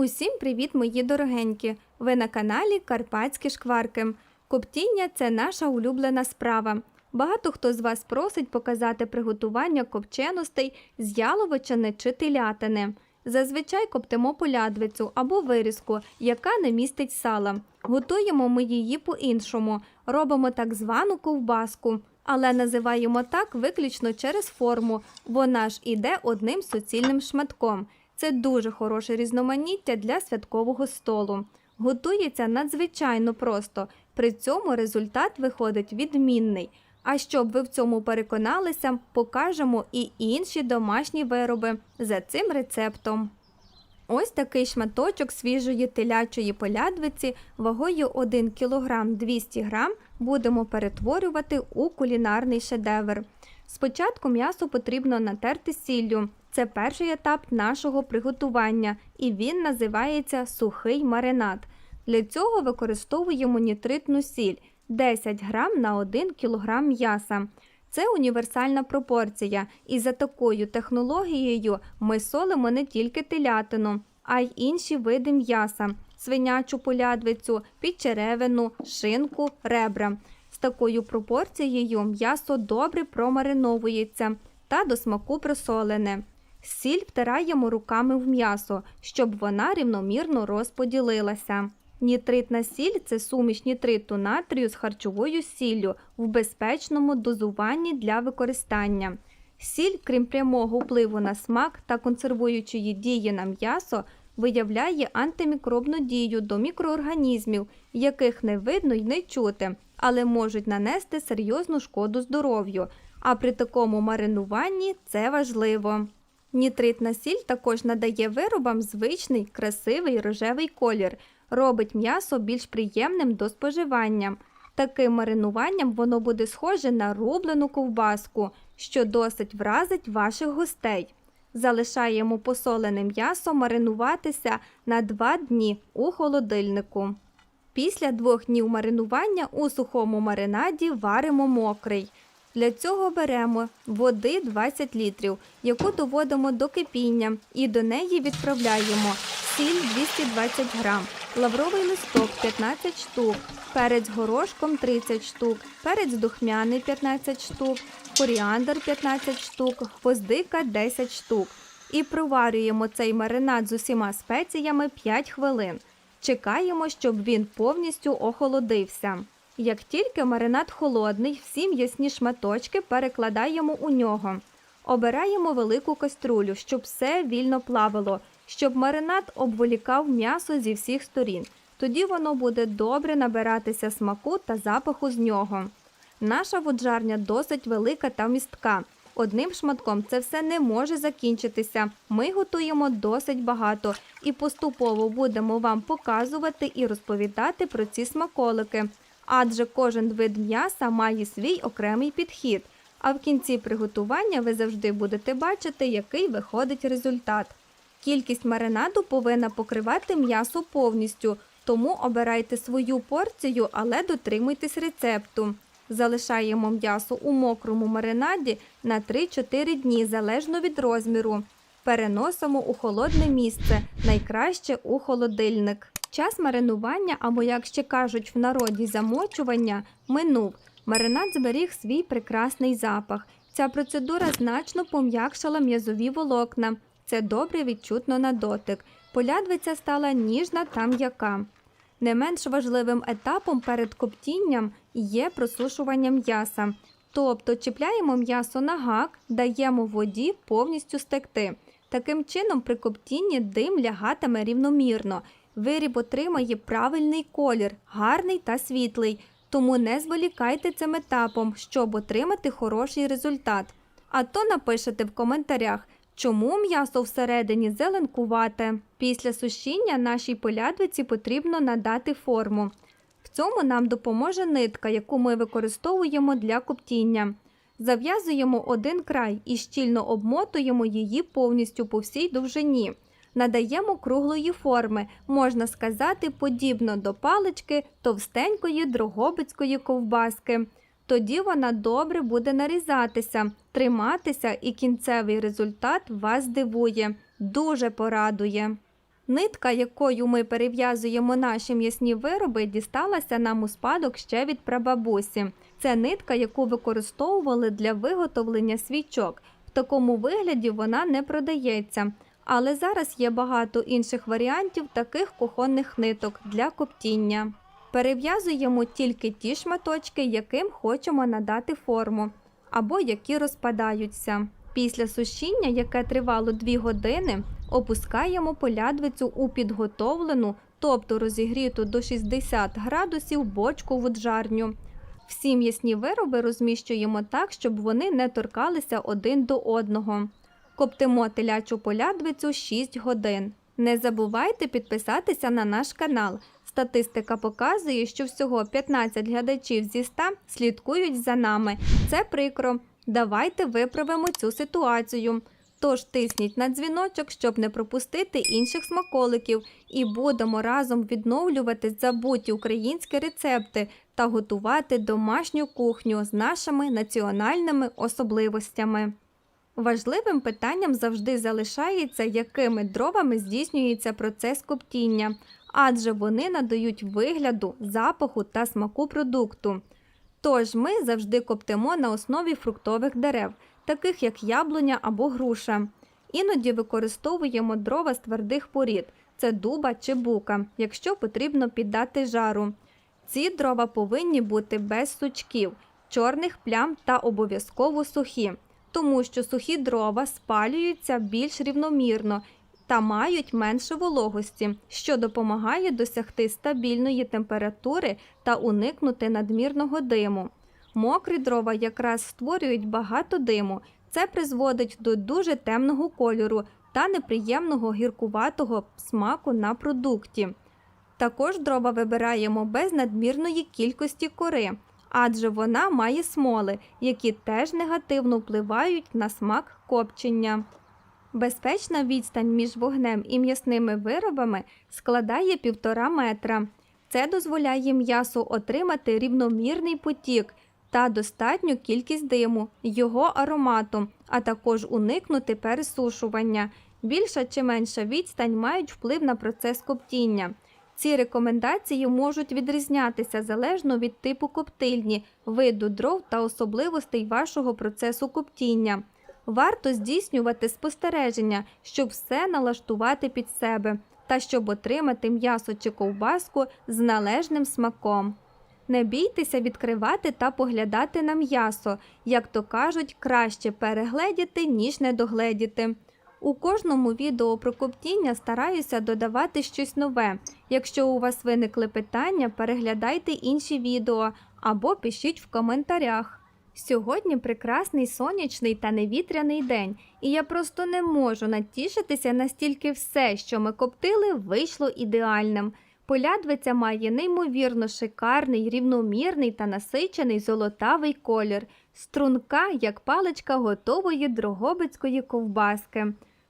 Усім привіт, мої дорогенькі! Ви на каналі Карпатські шкварки. Коптіння це наша улюблена справа. Багато хто з вас просить показати приготування копченостей з яловичини чи телятини. Зазвичай коптимо полядвицю або вирізку, яка не містить сала. Готуємо ми її по-іншому, робимо так звану ковбаску, але називаємо так виключно через форму. Вона ж іде одним суцільним шматком. Це дуже хороше різноманіття для святкового столу. Готується надзвичайно просто, при цьому результат виходить відмінний. А щоб ви в цьому переконалися, покажемо і інші домашні вироби за цим рецептом. Ось такий шматочок свіжої телячої полядвиці вагою 1 кг 200 г будемо перетворювати у кулінарний шедевр. Спочатку м'ясо потрібно натерти сіллю. Це перший етап нашого приготування, і він називається сухий маринад. Для цього використовуємо нітритну сіль 10 грам на 1 кг м'яса. Це універсальна пропорція, і за такою технологією ми солимо не тільки телятину, а й інші види м'яса, свинячу полядвицю, підчеревину, шинку, ребра. З такою пропорцією м'ясо добре промариновується та до смаку просолене. Сіль втираємо руками в м'ясо, щоб вона рівномірно розподілилася. Нітритна сіль це суміш нітриту натрію з харчовою сіллю в безпечному дозуванні для використання. Сіль, крім прямого впливу на смак та консервуючої дії на м'ясо, виявляє антимікробну дію до мікроорганізмів, яких не видно й не чути, але можуть нанести серйозну шкоду здоров'ю. А при такому маринуванні це важливо. Нітритна сіль також надає виробам звичний красивий рожевий колір, робить м'ясо більш приємним до споживання. Таким маринуванням воно буде схоже на рублену ковбаску, що досить вразить ваших гостей. Залишаємо посолене м'ясо маринуватися на 2 дні у холодильнику. Після двох днів маринування у сухому маринаді варимо мокрий. Для цього беремо води 20 літрів, яку доводимо до кипіння, і до неї відправляємо сіль 220 грам, лавровий листок 15 штук, перець горошком 30 штук, перець духмяний 15 штук, коріандр 15 штук, гвоздика 10 штук. І проварюємо цей маринад з усіма спеціями 5 хвилин. Чекаємо, щоб він повністю охолодився. Як тільки маринад холодний, всі м'ясні шматочки перекладаємо у нього. Обираємо велику каструлю, щоб все вільно плавало, щоб маринад обволікав м'ясо зі всіх сторін. Тоді воно буде добре набиратися смаку та запаху з нього. Наша воджарня досить велика та містка. Одним шматком це все не може закінчитися. Ми готуємо досить багато і поступово будемо вам показувати і розповідати про ці смаколики адже кожен вид м'яса має свій окремий підхід. А в кінці приготування ви завжди будете бачити, який виходить результат. Кількість маринаду повинна покривати м'ясо повністю, тому обирайте свою порцію, але дотримуйтесь рецепту. Залишаємо м'ясо у мокрому маринаді на 3-4 дні залежно від розміру. Переносимо у холодне місце, найкраще у холодильник. Час маринування, або, як ще кажуть в народі, замочування, минув. Маринад зберіг свій прекрасний запах. Ця процедура значно пом'якшила м'язові волокна. Це добре відчутно на дотик. Полядвиця стала ніжна та м'яка. Не менш важливим етапом перед коптінням є просушування м'яса. Тобто чіпляємо м'ясо на гак, даємо воді повністю стекти. Таким чином, при коптінні дим лягатиме рівномірно. Виріб отримає правильний колір, гарний та світлий, тому не зволікайте цим етапом, щоб отримати хороший результат. А то напишете в коментарях, чому м'ясо всередині зеленкувате. Після сушіння нашій полядвиці потрібно надати форму. В цьому нам допоможе нитка, яку ми використовуємо для коптіння. Зав'язуємо один край і щільно обмотуємо її повністю по всій довжині надаємо круглої форми, можна сказати, подібно до палички товстенької дрогобицької ковбаски. Тоді вона добре буде нарізатися, триматися, і кінцевий результат вас дивує, дуже порадує. Нитка, якою ми перев'язуємо наші м'ясні вироби, дісталася нам у спадок ще від прабабусі. Це нитка, яку використовували для виготовлення свічок. В такому вигляді вона не продається. Але зараз є багато інших варіантів таких кухонних ниток для коптіння. Перев'язуємо тільки ті шматочки, яким хочемо надати форму, або які розпадаються. Після сушіння, яке тривало 2 години, опускаємо полядвицю у підготовлену, тобто розігріту до 60 градусів бочку воджарню. Всі м'ясні вироби розміщуємо так, щоб вони не торкалися один до одного. Коптимо телячу полядвицю 6 годин. Не забувайте підписатися на наш канал. Статистика показує, що всього 15 глядачів зі 100 слідкують за нами. Це прикро. Давайте виправимо цю ситуацію. Тож тисніть на дзвіночок, щоб не пропустити інших смаколиків, і будемо разом відновлювати забуті українські рецепти та готувати домашню кухню з нашими національними особливостями. Важливим питанням завжди залишається, якими дровами здійснюється процес коптіння, адже вони надають вигляду, запаху та смаку продукту. Тож ми завжди коптимо на основі фруктових дерев, таких як яблуня або груша. Іноді використовуємо дрова з твердих порід це дуба чи бука, якщо потрібно піддати жару. Ці дрова повинні бути без сучків, чорних плям та обов'язково сухі, тому що сухі дрова спалюються більш рівномірно та мають менше вологості, що допомагає досягти стабільної температури та уникнути надмірного диму. Мокрі дрова якраз створюють багато диму. Це призводить до дуже темного кольору та неприємного гіркуватого смаку на продукті. Також дрова вибираємо без надмірної кількості кори, адже вона має смоли, які теж негативно впливають на смак копчення. Безпечна відстань між вогнем і м'ясними виробами складає 1,5 метра. Це дозволяє м'ясу отримати рівномірний потік та достатню кількість диму, його аромату, а також уникнути пересушування. Більша чи менша відстань мають вплив на процес коптіння. Ці рекомендації можуть відрізнятися залежно від типу коптильні, виду дров та особливостей вашого процесу коптіння. Варто здійснювати спостереження, щоб все налаштувати під себе та щоб отримати м'ясо чи ковбаску з належним смаком. Не бійтеся відкривати та поглядати на м'ясо, як то кажуть, краще перегледіти, ніж не догледіти. У кожному відео про коптіння стараюся додавати щось нове. Якщо у вас виникли питання, переглядайте інші відео або пишіть в коментарях. Сьогодні прекрасний сонячний та невітряний день, і я просто не можу натішитися настільки все, що ми коптили, вийшло ідеальним. Полядвиця має неймовірно шикарний, рівномірний та насичений золотавий колір, струнка, як паличка готової дрогобицької ковбаски.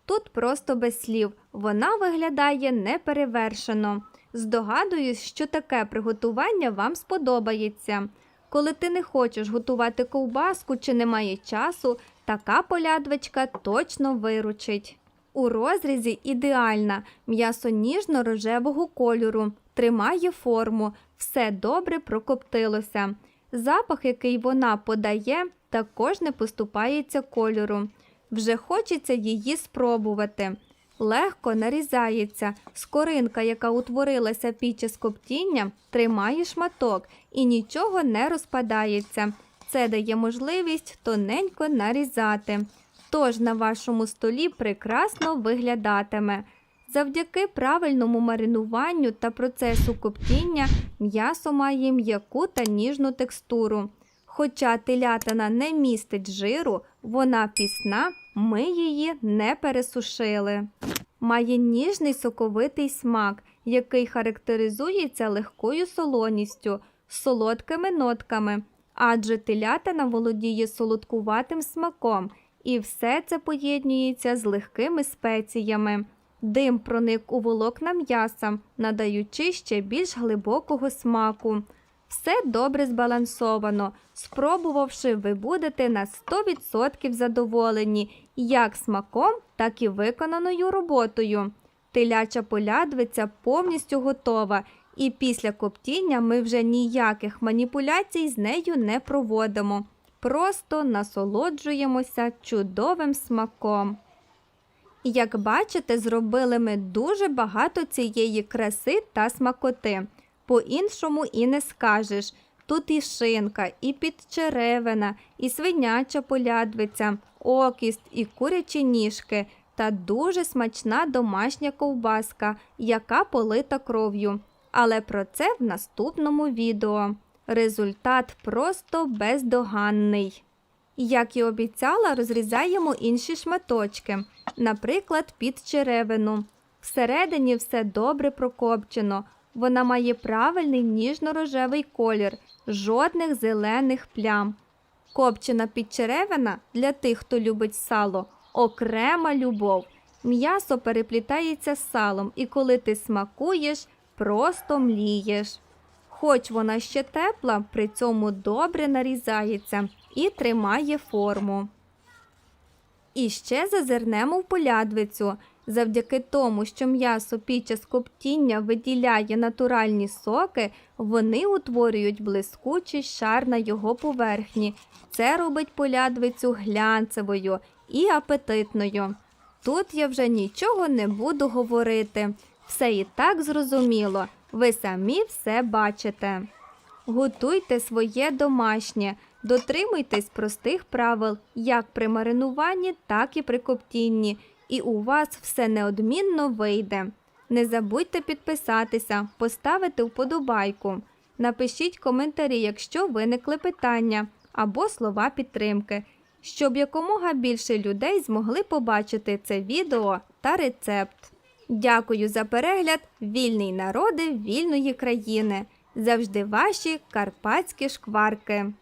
Тут просто без слів, вона виглядає неперевершено. Здогадуюсь, що таке приготування вам сподобається. Коли ти не хочеш готувати ковбаску чи немає часу, така полядвичка точно виручить. У розрізі ідеальна, м'ясо ніжно-рожевого кольору, тримає форму, все добре прокоптилося. Запах, який вона подає, також не поступається кольору. Вже хочеться її спробувати. Легко нарізається. Скоринка, яка утворилася під час коптіння, тримає шматок і нічого не розпадається. Це дає можливість тоненько нарізати. Тож на вашому столі прекрасно виглядатиме. Завдяки правильному маринуванню та процесу коптіння м'ясо має м'яку та ніжну текстуру. Хоча телятина не містить жиру, вона пісна, ми її не пересушили. Має ніжний соковитий смак, який характеризується легкою солоністю, солодкими нотками, адже телятина володіє солодкуватим смаком, і все це поєднується з легкими спеціями. Дим проник у волокна м'яса, надаючи ще більш глибокого смаку. Все добре збалансовано. Спробувавши, ви будете на 100% задоволені як смаком, так і виконаною роботою. Теляча полядвиця повністю готова, і після коптіння ми вже ніяких маніпуляцій з нею не проводимо. Просто насолоджуємося чудовим смаком. Як бачите, зробили ми дуже багато цієї краси та смакоти. По-іншому і не скажеш. Тут і шинка, і підчеревина, і свиняча полядвиця, окіст, і курячі ніжки, та дуже смачна домашня ковбаска, яка полита кров'ю. Але про це в наступному відео. Результат просто бездоганний. Як і обіцяла, розрізаємо інші шматочки, наприклад, під черевину. Всередині все добре прокопчено. Вона має правильний ніжно-рожевий колір, жодних зелених плям. Копчена підчеревина для тих, хто любить сало, окрема любов. М'ясо переплітається з салом, і коли ти смакуєш, просто млієш. Хоч вона ще тепла, при цьому добре нарізається і тримає форму. І ще зазирнемо в полядвицю. Завдяки тому, що м'ясо під час коптіння виділяє натуральні соки, вони утворюють блискучий шар на його поверхні. Це робить полядвицю глянцевою і апетитною. Тут я вже нічого не буду говорити. Все і так зрозуміло. Ви самі все бачите. Готуйте своє домашнє, дотримуйтесь простих правил як при маринуванні, так і при коптінні, і у вас все неодмінно вийде. Не забудьте підписатися, поставити вподобайку. Напишіть коментарі, якщо виникли питання або слова підтримки, щоб якомога більше людей змогли побачити це відео та рецепт. Дякую за перегляд, вільний народи вільної країни. Завжди ваші карпатські шкварки.